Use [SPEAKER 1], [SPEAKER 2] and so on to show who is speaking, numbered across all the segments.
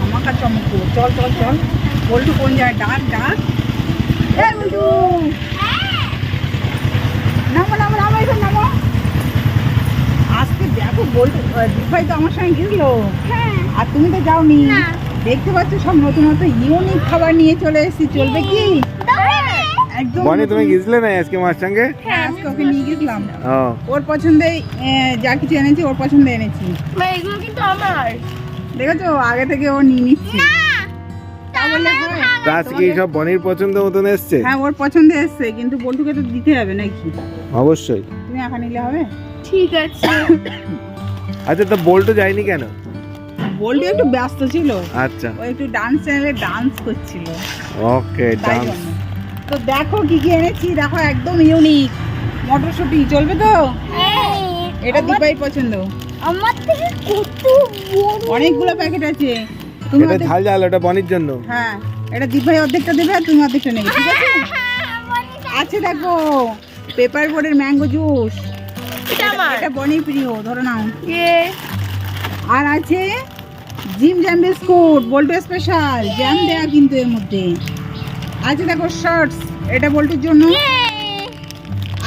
[SPEAKER 1] ধামাকা চমকো। চল চল চল। বল্টু কোন যায় ডাক ডাক। এ বল্টু! নামো নামো নামো এসব নামো। আজকে দেখো বল্টু আহ, তো আমার সঙ্গে গেছিল। আর তুমি তো যাওনি। দেখতে পাচ্ছ সব নতুন নতুন ইউনিক খাবার নিয়ে চলে এসেছি। চলবে কি? একদম
[SPEAKER 2] বনি তুমি না আজকে মার সঙ্গে?
[SPEAKER 1] হ্যাঁ আজকে ওকে নিয়ে গেছিলাম।
[SPEAKER 2] ও।
[SPEAKER 1] ওর পছন্দে যা কিছু এনেছি ওর পছন্দে এনেছি।
[SPEAKER 3] এগুলো কিন্তু আমার।
[SPEAKER 1] দেখেছ? আগে থেকে ও নিয়ে নিচ্ছে।
[SPEAKER 2] আজকে সব বনির পছন্দ মতন এসছে?
[SPEAKER 1] হ্যাঁ ওর পছন্দে এসছে কিন্তু বল্টুকে তো দিতে হবে নাকি?
[SPEAKER 2] অবশ্যই।
[SPEAKER 1] তুমি একা নিলে হবে?
[SPEAKER 3] ঠিক আছে।
[SPEAKER 2] আচ্ছা তো বল্টু যায়নি কেন?
[SPEAKER 1] বল্টু একটু ব্যস্ত ছিল।
[SPEAKER 2] আচ্ছা।
[SPEAKER 1] ও একটু ডান্স চ্যানেলে ডান্স করছিল।
[SPEAKER 2] ওকে ডান্স
[SPEAKER 1] তো দেখো কি কি এনেছি দেখো একদম ইউনিক মটরশুঁটি চলবে তো? এটা দীপাই পছন্দ।
[SPEAKER 3] আমার থেকে কত বড়?
[SPEAKER 1] অনেকগুলো প্যাকেট আছে। তুমি
[SPEAKER 2] এটা ঝাল ঝাল ওটা বনির জন্য।
[SPEAKER 1] হ্যাঁ এটা দীপাই অর্ধেকটা দেবে আর তুমি অর্ধেকটা নেবে ঠিক আছে? আছে দেখো পেপার বোর্ডের ম্যাঙ্গো জুস
[SPEAKER 3] এটা আমার।
[SPEAKER 1] এটা বনি প্রিয় ধরো নাও।
[SPEAKER 3] ইয়ে
[SPEAKER 1] আর আছে জিম জ্যাম বিস্কুট বল্টু স্পেশাল জ্যাম দেয়া কিন্তু এর মধ্যে। আছে দেখো শর্টস এটা বল্টুর জন্য।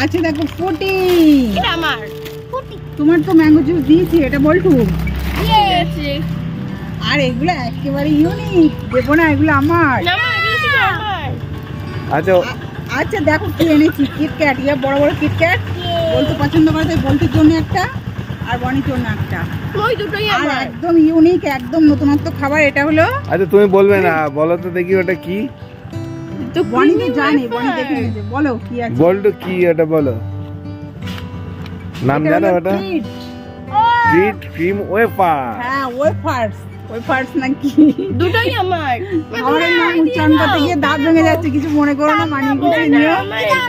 [SPEAKER 1] আছে দেখো ফুটি
[SPEAKER 3] এটা আমার।
[SPEAKER 1] তোমার তো ম্যাঙ্গো জুস দিয়েছি এটা বল্টু। আর এগুলো একেবারে ইউনিক দেবো না এগুলো আমার।
[SPEAKER 3] না মা এগুলো শুধু আমার।
[SPEAKER 2] আচ্ছা
[SPEAKER 1] আচ্ছা দেখো কি এনেছি কিটক্যাট ইয়ে বড় বড় কিটক্যাট বলতে পছন্দ করে তাই বল্টুর জন্য একটা আর বনির জন্য একটা।
[SPEAKER 3] ওই দুটোই
[SPEAKER 1] আর একদম ইউনিক একদম নতুনত্ব খাবার এটা হলো
[SPEAKER 2] আচ্ছা তুমি বলবে না বলো তো দেখি ওটা কি।
[SPEAKER 3] তো
[SPEAKER 1] বনি তো জানে বনি দেখে বলো কি আছে?
[SPEAKER 2] বল্টু কি ওটা বলো। নাম জানো ওটা। গ্রিট। Cream wafer.
[SPEAKER 1] হ্যাঁ ওয়েফার্স। ওয়েফার্স নাকি?
[SPEAKER 3] দুটোই আমার।
[SPEAKER 1] আমার নাম উচ্চারণ করতে গিয়ে দাঁত ভেঙে যাচ্ছে কিছু মনে করো না মানিয়ে গুছিয়ে নিও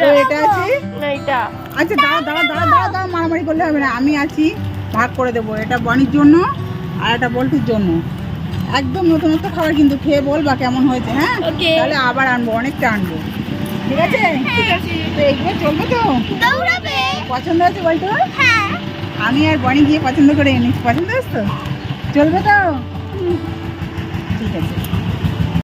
[SPEAKER 1] তো এটা আছে?
[SPEAKER 3] না এটা।
[SPEAKER 1] আচ্ছা দাঁড়া দাঁড়া দাঁড়া দাঁড়া দাঁড়া মারামারি করলে হবে না। আমি আছি ভাগ করে দেবো। এটা বনির জন্য আর এটা বল্টুর জন্য। একদম নতুনত্ব খাবার কিন্তু খেয়ে বলবা কেমন হয়েছে হ্যাঁ? তাহলে আবার আনব অনেকটা আনব। ঠিক আছে?
[SPEAKER 3] ঠিক আছে।
[SPEAKER 1] তো এগুলো চলবে তো?
[SPEAKER 3] দৌড়াবে।
[SPEAKER 1] পছন্দ আছে বলতো?
[SPEAKER 3] হ্যাঁ।
[SPEAKER 1] আমি আর বনি গিয়ে পছন্দ করে এনেছি পছন্দ আছে তো? চলবে তো? ঠিক আছে।